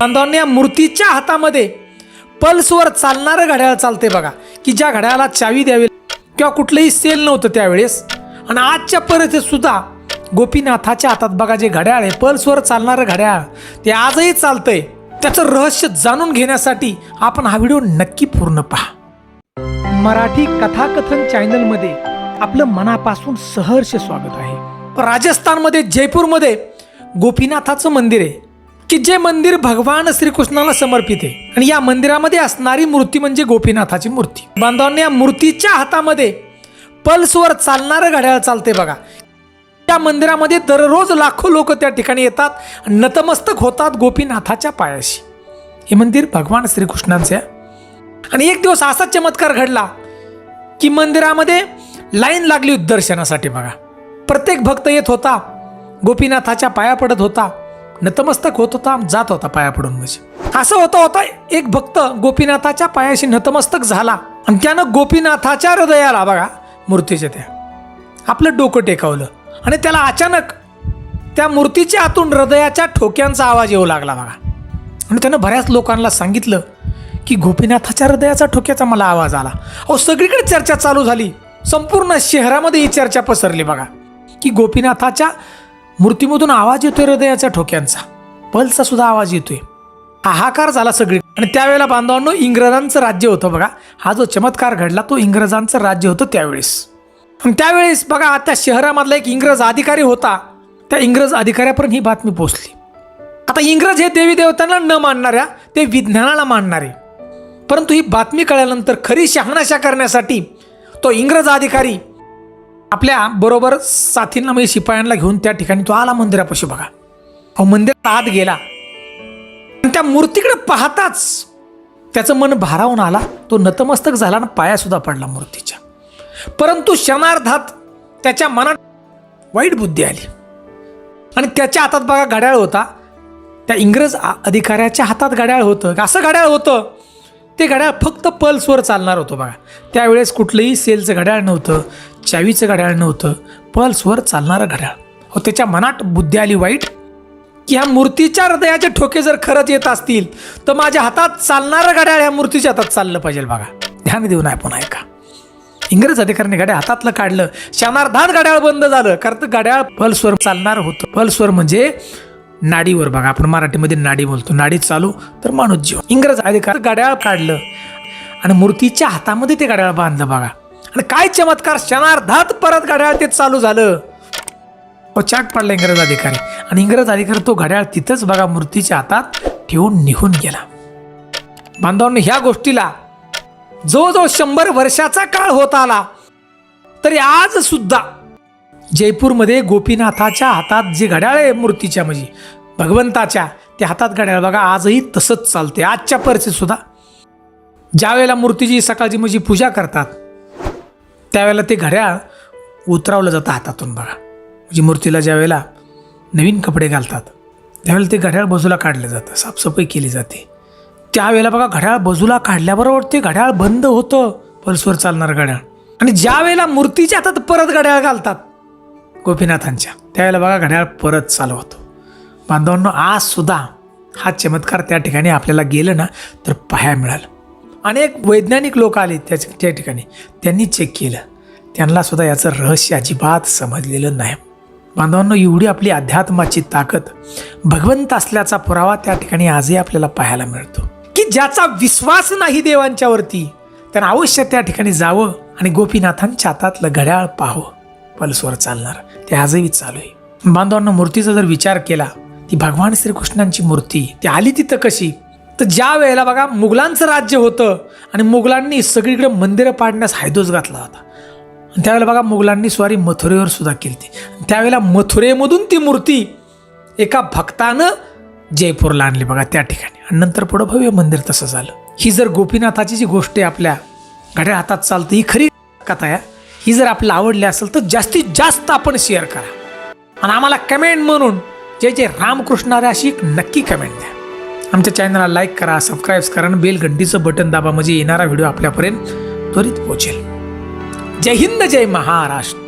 बांधवांनी या मूर्तीच्या हातामध्ये पल्सवर चालणारं घड्याळ चालते बघा की ज्या घड्याळाला चावी द्यावी किंवा कुठलंही सेल नव्हतं त्यावेळेस. आणि आजच्या परिस्थितीत सुद्धा गोपीनाथाच्या हातात बघा जे घड्याळ आहे पल्सवर चालणारं घड्याळ ते आजही चालतंय. त्याचं रहस्य जाणून घेण्यासाठी आपण हा व्हिडिओ नक्की पूर्ण पहा. मराठी कथाकथन चॅनलमध्ये आपलं मनापासून सहर्ष स्वागत आहे. राजस्थानमध्ये जयपूरमध्ये गोपीनाथाचं मंदिर आहे. की जे मंदिर भगवान श्रीकृष्णाला समर्पित आहे. आणि या मंदिरामध्ये असणारी मूर्ती म्हणजे गोपीनाथाची मूर्ती. बांधवांनी या मूर्तीच्या हातामध्ये पल्सवर चालणारं घड्याळ चालते बघा. त्या मंदिरामध्ये दररोज लाखो लोक त्या ठिकाणी येतात नतमस्तक होतात गोपीनाथाच्या पायाशी. हे मंदिर भगवान श्रीकृष्णांचे आणि एक दिवस असा चमत्कार घडला की मंदिरामध्ये लाईन लागली दर्शनासाठी बघा. प्रत्येक भक्त येत होता गोपीनाथाच्या पाया पडत होता. नतमस्तक होत होता जात होता पाया पडून म्हणजे. असं होता होता एक भक्त गोपीनाथाच्या पायाशी नतमस्तक झाला. आणि त्यानं गोपीनाथाच्या हृदयाला बघा मूर्तीच्या त्या. आपलं डोकं टेकावलं. आणि त्याला अचानक त्या मूर्तीच्या आतून हृदयाच्या ठोक्यांचा आवाज येऊ लागला बघा. आणि त्यानं बऱ्याच लोकांना सांगितलं की गोपीनाथाच्या हृदयाचा ठोक्याचा मला आवाज आला. अहो सगळीकडे चर्चा चालू झाली. संपूर्ण शहरामध्ये ही चर्चा पसरली बघा. की गोपीनाथाच्या मूर्तीमधून आवाज येतोय हृदयाच्या ठोक्यांचा. पल्सचा सुद्धा आवाज येतोय. हाहाकार झाला सगळी. आणि त्यावेळेला बांधवांनो इंग्रजांचं राज्य होतं बघा. हा जो चमत्कार घडला तो इंग्रजांचं राज्य होतं त्यावेळेस. आणि त्यावेळेस बघा त्या शहरामधला एक इंग्रज अधिकारी होता. त्या इंग्रज अधिकाऱ्यापर्यंत ही बातमी पोहोचली. आता इंग्रज हे देवी देवतांना न मानणाऱ्या ते विज्ञानाला मानणारे. परंतु ही बातमी कळल्यानंतर खरी शहाणाशा करण्यासाठी तो इंग्रज अधिकारी आपल्या बरोबर साथींना म्हणजे शिपायांना घेऊन त्या ठिकाणी तो आला मंदिरापाशी बघा. अहो मंदिरात आत गेला. आणि त्या मूर्तीकडे पाहताच त्याचं मन भारावून आला. तो नतमस्तक झाला आणि पायासुद्धा पडला मूर्तीच्या. परंतु क्षणार्धात त्याच्या मनात वाईट बुद्धी आली. आणि त्याच्या हातात बघा घड्याळ होता. त्या इंग्रज अधिकाऱ्याच्या हातात घड्याळ होतं. असं घड्याळ होतं. ते घड्याळ फक्त पल्सवर चालणार होतं बघा. त्यावेळेस कुठलंही सेलचं घड्याळ नव्हतं. चावीचं घड्याळ नव्हतं पल्सवर चालणारं घड्याळ. हो त्याच्या मनात बुद्धी आली वाईट? की ह्या मूर्तीच्या हृदयाचे ठोके जर खरंच येत असतील तर माझ्या हातात चालणारं घड्याळ ह्या मूर्तीच्या हातात चाललं पाहिजे बघा. ध्यान देऊन आहे ऐका. इंग्रज अधिकाऱ्याने घड्याळ हातातलं काढलं क्षणार्धात घड्याळ बंद झालं कारण तर घड्याळ पल्सवर चालणार होतं. पल्सवर म्हणजे नाडीवर बघा आपण मराठीमध्ये नाडी बोलतो. नाडी चालू तर माणूस जीव इंग्रज अधिकार घड्याळ काढलं आणि मूर्तीच्या हातामध्ये ते घड्याळ बांधलं बघा. आणि काय चमत्कार क्षणार्धात परत घड्याळ ते चालू झालं. तो चाट पडला इंग्रज अधिकारी. आणि इंग्रज अधिकारी तो घड्याळ तिथंच बघा मूर्तीच्या हातात ठेवून निघून गेला. बांधवांनी ह्या गोष्टीला जवळजवळ शंभर वर्षाचा काळ होत आला. तरी आज सुद्धा जयपूरमध्ये गोपीनाथाच्या हातात जे घड्याळ आहे मूर्तीच्या म्हणजे भगवंताच्या त्या हातात घड्याळ बघा आजही तसंच चालते आजच्या परिस्थितीत सुद्धा ज्या वेळेला मूर्तीची सकाळची म्हणजे पूजा करतात त्यावेळेला ते घड्याळ उतरावलं जातं हातातून बघा. म्हणजे मूर्तीला ज्या वेळेला नवीन कपडे घालतात त्यावेळेला ते घड्याळ बाजूला काढलं जातं साफसफाई केली जाते. त्यावेळेला बघा घड्याळ बाजूला काढल्याबरोबर ते घड्याळ बंद होतं पल्सवर चालणारं घड्याळ. आणि ज्या वेळेला मूर्तीच्या हातात परत घड्याळ घालतात गोपीनाथांच्या त्यावेळेला बघा घड्याळ परत चालू होतो. बांधवांनो आजसुद्धा हा चमत्कार त्या ठिकाणी आपल्याला गेलं ना तर पाहायला मिळालं. अनेक वैज्ञानिक लोक आले त्या त्या ठिकाणी. त्यांनी चेक केलं. त्यांना सुद्धा याचं रहस्य अजिबात समजलेलं नाही. बांधवांनो एवढी आपली अध्यात्माची ताकद भगवंत असल्याचा पुरावा त्या ठिकाणी आजही आपल्याला पाहायला मिळतो. की ज्याचा विश्वास नाही देवांच्यावरती त्यानं अवश्य त्या ठिकाणी जावं आणि गोपीनाथांच्या हातातलं घड्याळ पाहावं. पल्सवर चालणार. ते आजही चालू आहे. बांधवांना मूर्तीचा जर विचार केला ती भगवान श्रीकृष्णांची मूर्ती ती आली तिथं कशी? तर ज्या वेळेला बघा मुघलांचं राज्य होतं आणि मुघलांनी सगळीकडे मंदिरं पाडण्यास हायदोस घातला होता. आणि त्यावेळेला बघा मुघलांनी स्वारी मथुरेवर सुद्धा केली ती त्यावेळेला मथुरेमधून ती मूर्ती एका भक्तानं जयपूरला आणली बघा त्या ठिकाणी. आणि नंतर पुढं भव्य मंदिर तसं झालं. ही जर गोपीनाथाची जी गोष्ट आहे आपल्या घड्याळ हातात चालतं ही खरी कथा आहे. ही जर आपल्याला आवडली असेल तर जास्तीत जास्त आपण शेअर करा. आणि आम्हाला कमेंट म्हणून जय जय रामकृष्ण अशी एक नक्की कमेंट द्या. आमच्या चॅनलला लाईक करा सबस्क्राईब करा आणि बेल घंटीचं बटन दाबा म्हणजे येणारा व्हिडिओ आपल्यापर्यंत त्वरित पोहोचेल. जय हिंद जय महाराष्ट्र.